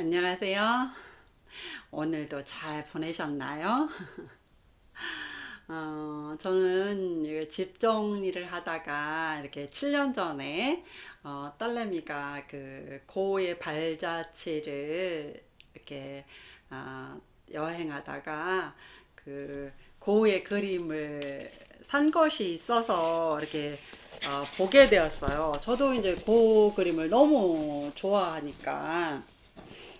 안녕하세요. 오늘도 잘 보내셨나요? 어, 저는 집 정리를 하다가 이렇게 7년 전에 어, 딸내미가 그 고의 발자취를 이렇게 어, 여행하다가 그 고의 그림을 산 것이 있어서 이렇게 어, 보게 되었어요. 저도 이제 고 그림을 너무 좋아하니까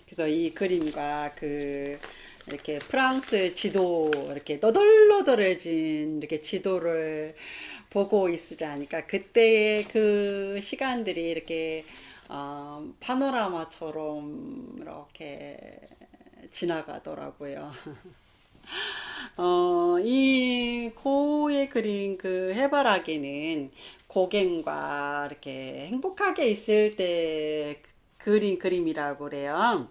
그래서 이 그림과 그 이렇게 프랑스 지도 이렇게 너덜너덜해진 이렇게 지도를 보고 있으라니까 그때의 그 시간들이 이렇게 어, 파노라마처럼 이렇게 지나가더라고요. 어, 이 고에 그린 그 해바라기는 고갱과 이렇게 행복하게 있을 때 그린 그림이라고 그래요.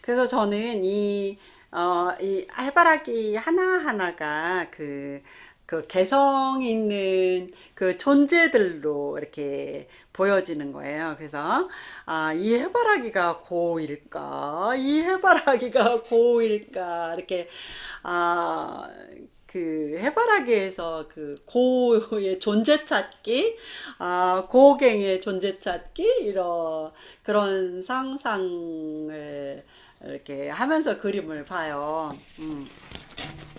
그래서 저는 이, 어, 이 해바라기 하나하나가 그, 그 개성 있는 그 존재들로 이렇게 보여지는 거예요. 그래서, 아, 이 해바라기가 고일까? 이 해바라기가 고일까? 이렇게, 아, 그 해바라기에서 그 고의 존재 찾기, 아, 고갱의 존재 찾기, 이런, 그런 상상을 이렇게 하면서 그림을 봐요. 음.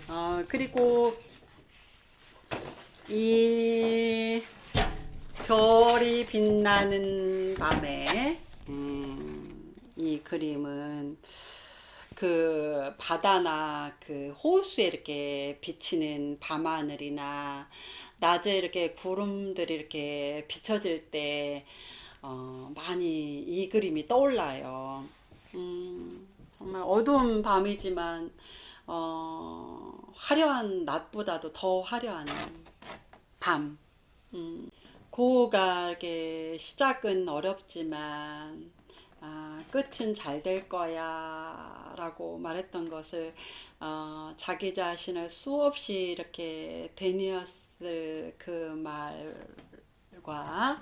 어, 그리고 이 별이 빛나는 밤에 음, 이 그림은 그 바다나 그 호수에 이렇게 비치는 밤하늘이나 낮에 이렇게 구름들이 이렇게 비춰질 때 어, 많이 이 그림이 떠올라요. 음, 정말 어두운 밤이지만 어, 화려한 낮보다도 더 화려한 밤. 음, 고가 이렇게 시작은 어렵지만 아, 끝은 잘 될 거야 라고 말했던 것을 어, 자기 자신을 수없이 이렇게 되뇌었을 그 말과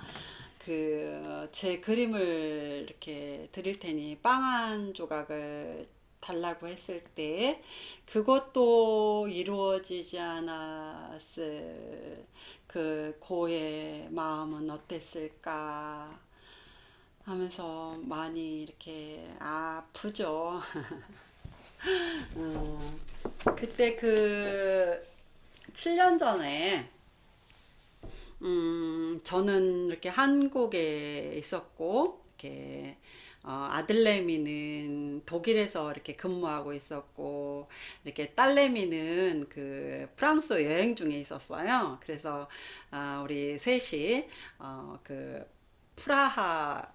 그 제 그림을 이렇게 드릴 테니 빵 한 조각을 달라고 했을 때 그것도 이루어지지 않았을 그 고의 마음은 어땠을까 하면서 많이 이렇게 아프죠. 음, 그때 그 7년 전에 음, 저는 이렇게 한국에 있었고 이렇게 어, 아들내미는 독일에서 이렇게 근무하고 있었고 이렇게 딸내미는 그 프랑스 여행 중에 있었어요. 그래서 아, 우리 셋이 어, 그 프라하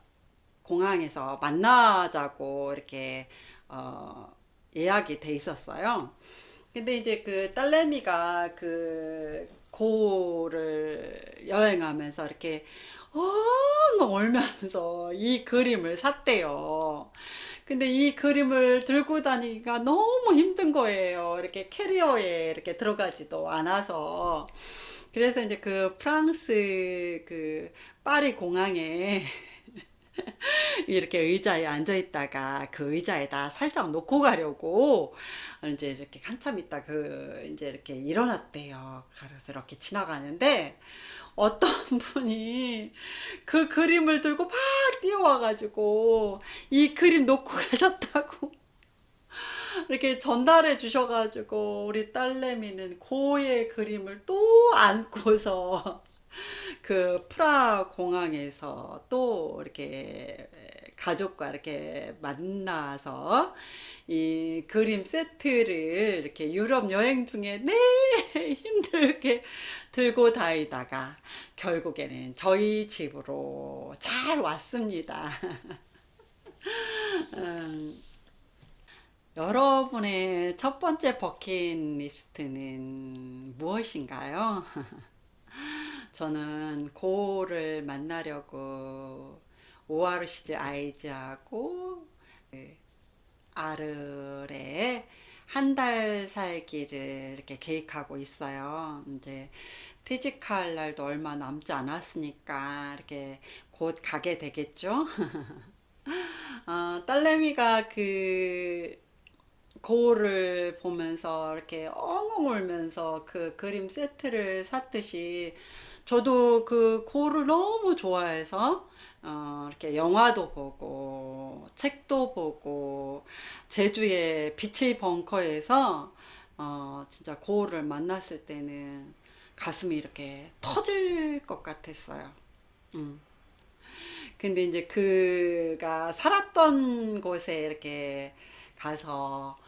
공항에서 만나자고 이렇게 어, 예약이 돼 있었어요. 근데 이제 그 딸내미가 그 고를 여행하면서 이렇게 엉 울면서 이 그림을 샀대요. 근데 이 그림을 들고 다니기가 너무 힘든 거예요. 이렇게 캐리어에 이렇게 들어가지도 않아서. 그래서 이제 그 프랑스 그 파리 공항에 이렇게 의자에 앉아 있다가 그 의자에다 살짝 놓고 가려고 이제 이렇게 한참 있다 그 이제 이렇게 일어났대요. 그래서 이렇게 지나가는데 어떤 분이 그 그림을 들고 막 뛰어와가지고 이 그림 놓고 가셨다고 이렇게 전달해 주셔가지고 우리 딸내미는 고의 그림을 또 안고서 그 프라 공항에서 또 이렇게 가족과 이렇게 만나서 이 그림 세트를 이렇게 유럽 여행 중에 네 힘들게 들고 다니다가 결국에는 저희 집으로 잘 왔습니다. 음, 여러분의 첫 번째 버킷리스트는 무엇인가요? 저는 고를 만나려고 오아르시즈 아이즈하고 그 아르레 한달 살기를 이렇게 계획하고 있어요. 이제 퇴직할 날도 얼마 남지 않았으니까 이렇게 곧 가게 되겠죠. 어, 어, 딸내미가 그 거울을 보면서 이렇게 엉엉 울면서 그 그림 세트를 샀듯이 저도 그 거울을 너무 좋아해서 어, 이렇게 영화도 보고 책도 보고 제주의 빛의 벙커에서 어, 진짜 거울을 만났을 때는 가슴이 이렇게 터질 것 같았어요. 음. 근데 이제 그가 살았던 곳에 이렇게 가서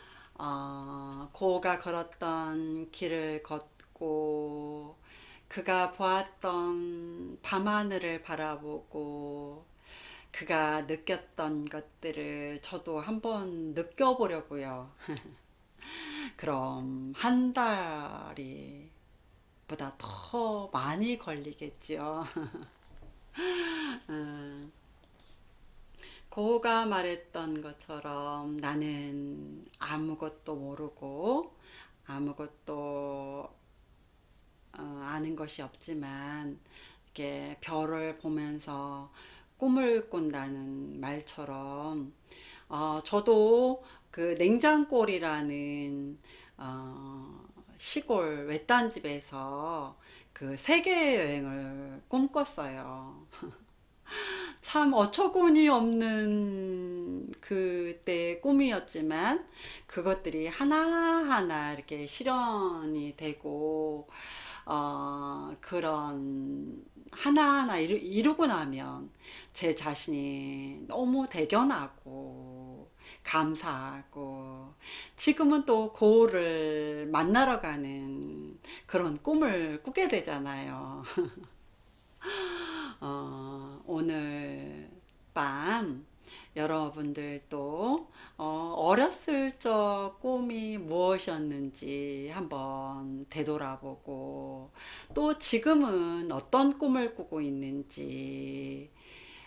어, 고가 걸었던 길을 걷고 그가 보았던 밤하늘을 바라보고 그가 느꼈던 것들을 저도 한번 느껴보려고요. 그럼 한 달이 보다 더 많이 걸리겠지요. 음. 고가 말했던 것처럼 나는 아무것도 모르고 아무것도 어, 아는 것이 없지만 이렇게 별을 보면서 꿈을 꾼다는 말처럼 어, 저도 그 냉장골이라는 어, 시골 외딴 집에서 그 세계 여행을 꿈꿨어요. 참 어처구니 없는 그때 꿈이었지만 그것들이 하나하나 이렇게 실현이 되고 어, 그런 하나하나 이루, 이루고 나면 제 자신이 너무 대견하고 감사하고 지금은 또 고을을 만나러 가는 그런 꿈을 꾸게 되잖아요. 어, 오늘 밤 여러분들도 어, 어렸을 적 꿈이 무엇이었는지 한번 되돌아보고 또 지금은 어떤 꿈을 꾸고 있는지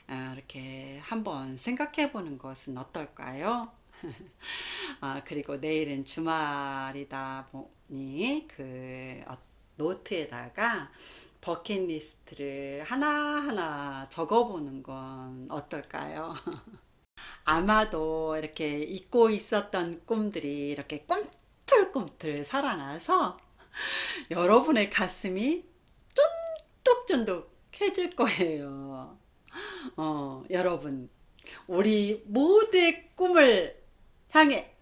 아, 이렇게 한번 생각해 보는 것은 어떨까요? 아, 그리고 내일은 주말이다 보니 그 어, 노트에다가 버킷리스트를 하나하나 적어보는 건 어떨까요? 아마도 이렇게 잊고 있었던 꿈들이 이렇게 꿈틀꿈틀 살아나서 여러분의 가슴이 쫀득쫀득해질 거예요. 어, 여러분, 우리 모두의 꿈을 향해!